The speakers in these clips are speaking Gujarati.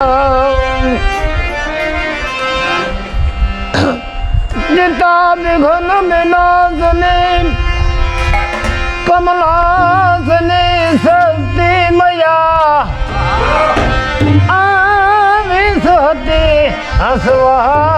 घन मिलास ने कमलास ने सती मया। आवी सहते हसवा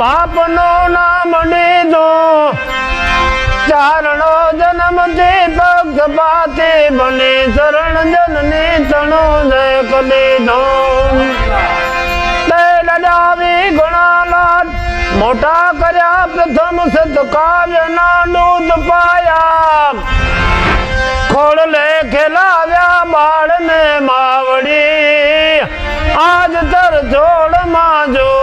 બાપનો નામ લીધો ચારણો જન્મ તે પક્ષ પાતે બને, શરણ જનની તણો જય કલીધો તે લડાવી ગુણાલાટ મોટા કર્યા પ્રથમ સત કાવ્ય ના દૂધ પાયા ખોડલે ખેલાવ્યા બાળને માવડી. આજ તર જોડમાં માં માયા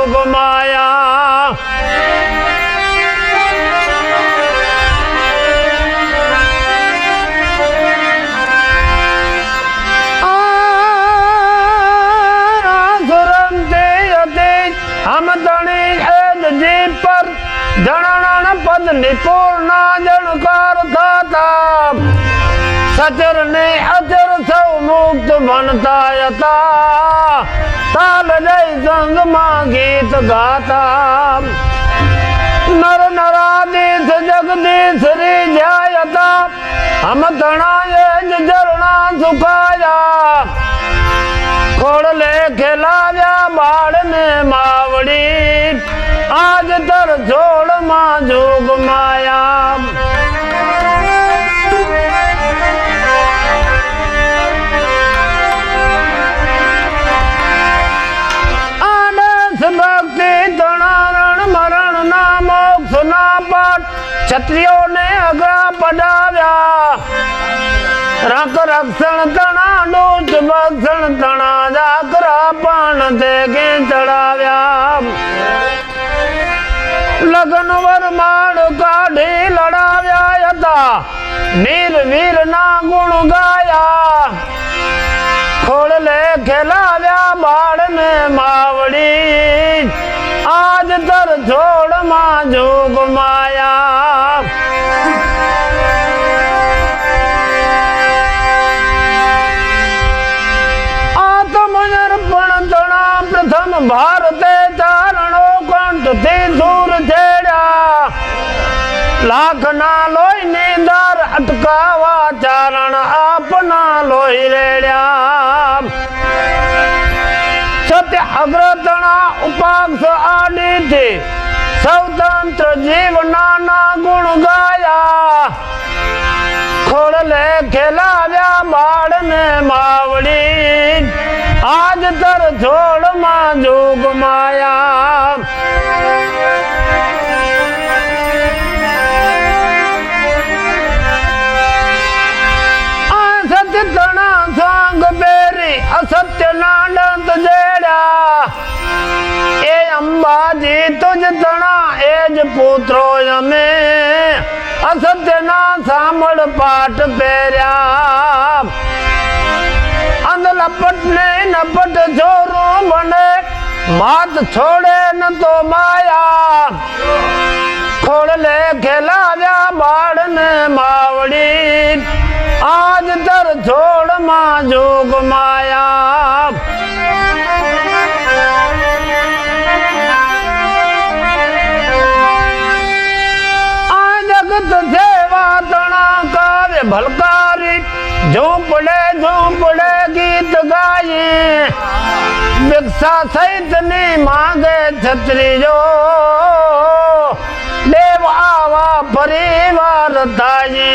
નિપુર્ણા જણકાર થતા સચર ને અચર સૌ મુક્ત બનતા હતા. તાલ જય સંગમાં ગીત ગાતા. નર નરાદીશ જગદીશ રે જાય હતા. હમ તણાય જ ઝરણા સુકાયા ખોડલે ખેલાવ્યા બાળને માવડી. આજ તર જોડમાં જોગ ક્ષત્રિયોને અગ્રા પડાવ્યા. રક રક્ષણ તણા, ડોચ ભક્ષણ તણા જાકરા પણ તે કે ચડાવ્યા. લગ્ન વરમાડ કાઢી લડાવ્યા હતા. નીર વીર ના ગુણ ગાયા. ખોળલે ખેલાવ્યા બાળને માવડી. આજ તર જોડમાં જોગ માયા. ભારતે ચારણો કંઠથી દૂર છેડ્યા. લાખના લોહીની દર અટકાવા ચારણ આપના લોહી રેડ્યા. સત્ય અગ્રતણા ઉપાક્ષ આડીથી સ્વતંત્ર જીવના ના ગુણ ગાયા. ખોડલે ખેલાવ્યા બાળને માવડી. આજ તર જોડમાં જોગ માયા. તણા સાંગ બેરી અસત્ય ના દંત જેડ્યા. એ અંબાજી તુજ તણા એ જ પુત્રો અમે. અસત્ય ના સાંભળ પાઠ પહેર્યા. લપટ ને નપટ જોરું બને માત છોડે ન તો માયા. ખોડલે ખેલાવ્યા બાળને માવડી. આજ તર છોડમાં જોગ માયા. આ જગત સેવા તણા કાવ્ય ભલકારી ઝૂંપડે ઝૂંપડે ગીત ગાયે ભિક્ષા સહિતની માંગે છત્રીજો દેવ આવા પરિવાર થાય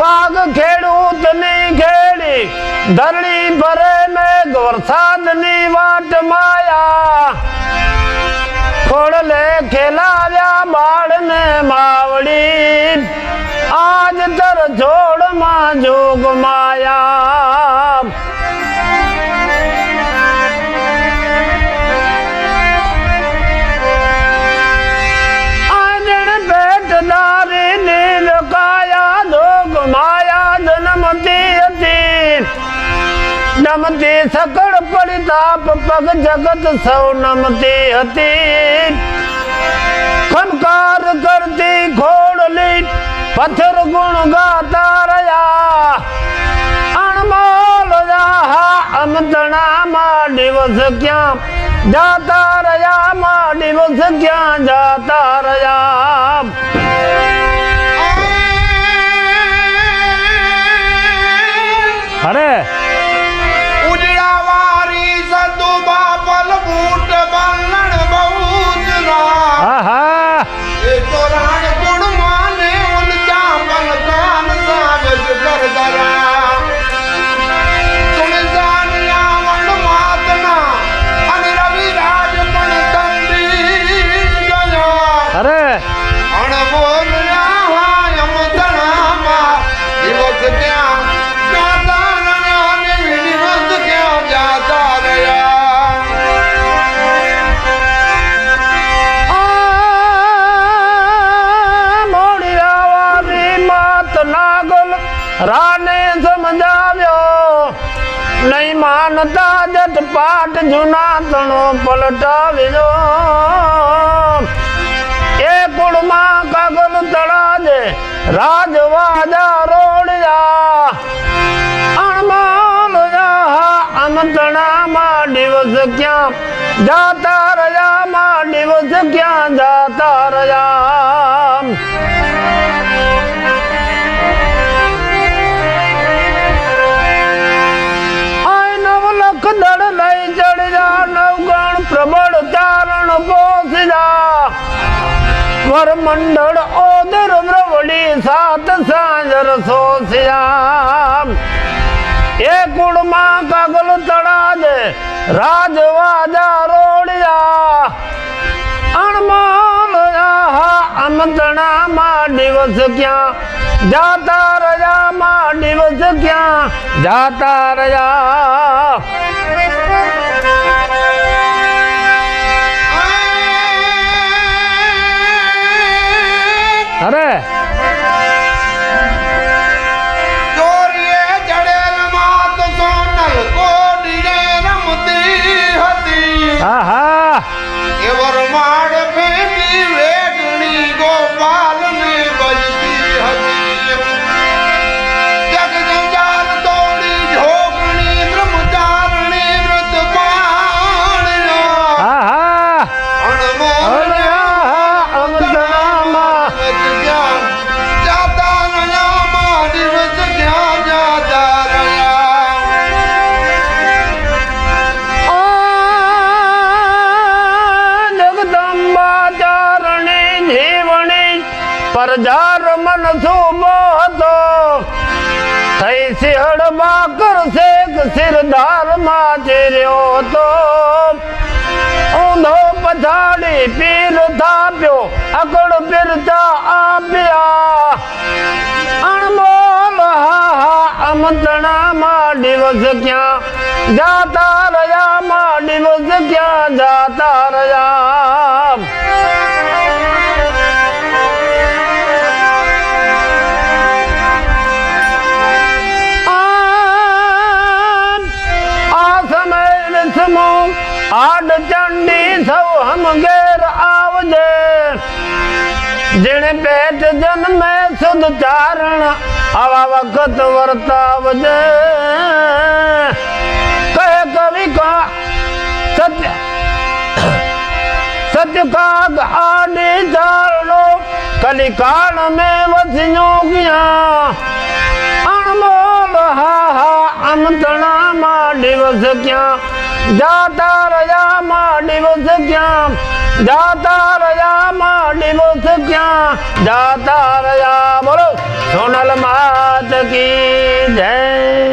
પાગ ખેડૂતની ખેડી, ધરણી ભરે મેઘ વરસાદની વાટ માયા. ખોડલે ખેલાવ્યા બાળને માવડી. આજ તર જોડમાં જોગ માયા નમતી સકળ પરિતાપ તાપ પગ જગત સૌ નમતી હતી. ગુણ ગાતા રહ્યા. અણમોલ જાહા અમતણામાં દિવસ ક્યાં, જાતા રહ્યા, માં દિવસ ક્યાં જાતા રહ્યા. રાને સમજાવ્યો, નહીં માનતા જટ પાટ જૂના તણો પલટાવ્યો. એ કુળમાં કાગલ તળાજે, રાજવાજા રોડ્યા. અણમાલ અમતણામાં દિવસ ક્યાં? જાતા રહ્યા, માં દિવસ ક્યાં જાતા રહ્યા? કુળમાં કાગલ તળાજે રાજવાજા રોડિયા. અણમોલ આહા અમતણામાં દિવસ ક્યાં? જાતા રહ્યા માં દિવસ ક્યાં? જાતા રહ્યા. શેખ ચેર્યો તો ઊંધો પછાડી પીર થાપ્યો અકડ પીરતા આપ્યા. અણમોલ હા હા અમંત્રણામાં દિવસ ક્યાં? જાતા રહ્યા માં દિવસ ક્યાં? જાતા રહ્યા. આડ ચંડી સૌ હમ ઘેર આવજે જેણે પેટ જન્મે સુધ ચારણ આવા વખત વર્તાવજે કહે કવિ કા સત્ય સત્ય કાગ આડી ચારણો કલિકાળ में વસ્યો ગયા અણમોલ હા હા અમતણા માં દિવસ ક્યાં જાતા રહ્યા માં દિવસ ક્યાં? જાતા રહ્યા માં દિવસ ક્યાં? જાતા રહ્યા બોલો. સોનલ માત કી જય.